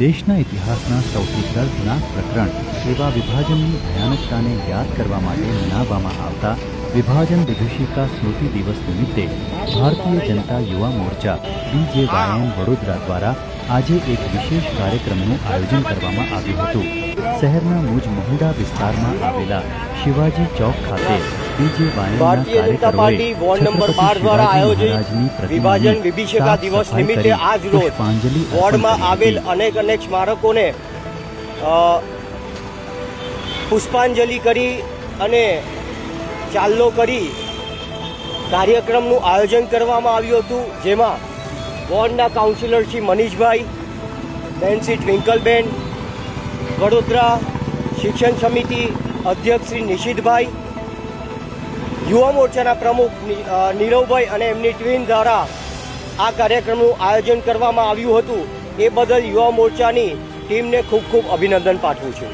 દેશના ઇતિહાસના સૌથી દર્દનાક પ્રકરણ એવા વિભાજનની ભયાનકતાને યાદ કરવા માટે મનાવવામાં આવતા વિભાજન વિભૂષિકા સ્મૃતિ દિવસ નિમિત્તે ભારતીય જનતા યુવા મોરચા બીજેવાયએમ વડોદરા દ્વારા આજે એક વિશેષ કાર્યક્રમનું આયોજન કરવામાં આવ્યું હતું. શહેરના મુજ મહુડા વિસ્તારમાં આવેલા શિવાજી ચોક ખાતે Bharatiya Janata party ward number બાર દ્વારા આયોજિત વિભાજન વિભીષિકા દિવસ નિમિત્તે આજ રોજ વોર્ડમાં આવેલ અનેક અનેક સ્મારકોને પુષ્પાંજલિ કરી અને ચાલ્લો કરી કાર્યક્રમનું આયોજન કરવામાં આવ્યું હતું જેમાં વોર્ડના કાઉન્સિલર શ્રી મનીષભાઈ બેન શ્રી ટ્વિંકલબેન વડોદરા શિક્ષણ સમિતિ અધ્યક્ષ શ્રી નિશિતભાઈ યુવા મોરચાના પ્રમુખ નીરવભાઈ અને એમની ટ્વીન દ્વારા આ કાર્યક્રમનું આયોજન કરવામાં આવ્યું હતું. એ બદલ યુવા મોરચાની ટીમને ખૂબ ખૂબ અભિનંદન પાઠવું છું.